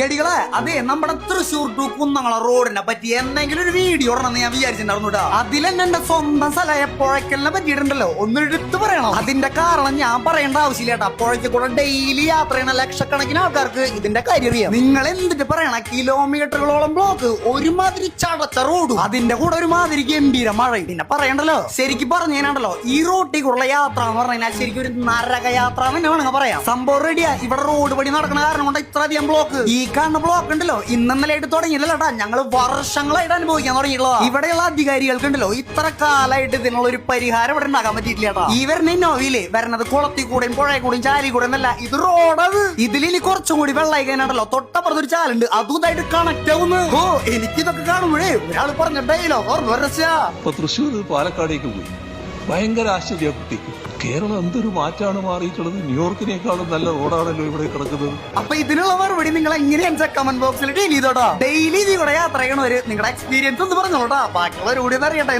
ഗടികളെ അതെ നമ്മുടെ തൃശ്ശൂർ ടു കുന്നങ്ങള റോഡിനെ പറ്റി എന്തെങ്കിലും ഒരു വീഡിയോ ഇടണമെന്ന് ഞാൻ വിചാരിച്ചിട്ടുണ്ടായിരുന്നു അതിലെന്നെ എന്റെ സ്വന്തം സ്ഥലമായ പുഴയ്ക്കലിനെ പറ്റിയിട്ടുണ്ടല്ലോ. ഒന്നെടുത്ത് പറയണം. അതിന്റെ കാരണം ഞാൻ പറയേണ്ട ആവശ്യമില്ല കേട്ടോ പുഴയ്ക്ക് കൂടെ ഡെയിലി യാത്ര ചെയ്യുന്ന ലക്ഷക്കണക്കിന് ആൾക്കാർക്ക് ഇതിന്റെ കാര്യം നിങ്ങൾ എന്തിട്ട് പറയണ? കിലോമീറ്ററുകളോളം ബ്ലോക്ക് ഒരുമാതിരി ചടച്ച റോഡും അതിന്റെ കൂടെ ഒരുമാതിരി ഗംഭീര മഴയും. പിന്നെ പറയണ്ടല്ലോ? ശരിക്കും പറഞ്ഞാണ്ടല്ലോ ഈ റോട്ടിൽ കൂടെ യാത്ര എന്ന് പറഞ്ഞാൽ ശരിക്കും ഒരു നരക യാത്ര തന്നെ വേണമെങ്കിൽ പറയാം. സംഭവം റെഡിയാ ഇവിടെ റോഡ് പണി നടക്കുന്ന കാരണം കൊണ്ട് ഇത്രയധികം ബ്ലോക്ക് ഈ കാണുന്ന ബ്ലോക്ക് ഉണ്ടല്ലോ. ഇന്നലെയായിട്ട് തുടങ്ങിയില്ലല്ലോട്ടാ ഞങ്ങൾ വർഷങ്ങളായിട്ട് അനുഭവിക്കാൻ തുടങ്ങിയിട്ടുള്ളതാ. ഇവിടെയുള്ള അധികാരികൾക്കുണ്ടല്ലോ ഇത്ര കാലമായിട്ട് ഇതിനുള്ള ഒരു പരിഹാരം ഇവിടെ ഉണ്ടാക്കാൻ പറ്റിയിട്ടില്ല ഈ വരുന്ന നോവിയിൽ വരണത് കുളത്തിൽ കൂടെയും പുഴയിൽ കൂടെയും ചാലി കൂടെ എന്നല്ല ഇത് റോഡത്. ഇതിലിനി കുറച്ചും കൂടി വെള്ളമായി തൊട്ടപ്പുറത്ത് ഒരു ചാലുണ്ട്. അതും ഇതായിട്ട് കണക്ട് ആവുന്നു. ഓ എനിക്കിതൊക്കെ കാണുമ്പോഴേ ഒരാൾ പറഞ്ഞ ഓർമ്മ തൃശ്ശൂർ പാലക്കാടേക്ക് പോയി. ഭയങ്കര ആശ്ചര്യ കുട്ടി കേരളം എന്തൊരു മാറ്റാണ് മാറിയിട്ടുള്ളത്? ന്യൂയോർക്കിനേക്കാളും നല്ല റോഡാണല്ലോ ഇവിടെ കിടക്കുന്നത്. അപ്പൊ ഇതിനുള്ള മറുപടി നിങ്ങൾ എങ്ങനെയാണെന്ന് കമന്റ് ബോക്സിൽ ഡെയിലി ചെയ്തോട്ടോ. ഡെയിലി നിങ്ങളുടെ യാത്ര ചെയ്യണവര് നിങ്ങളുടെ എക്സ്പീരിയൻസ് ഒന്ന് പറഞ്ഞോട്ടാ ഒന്ന് അറിയട്ടെ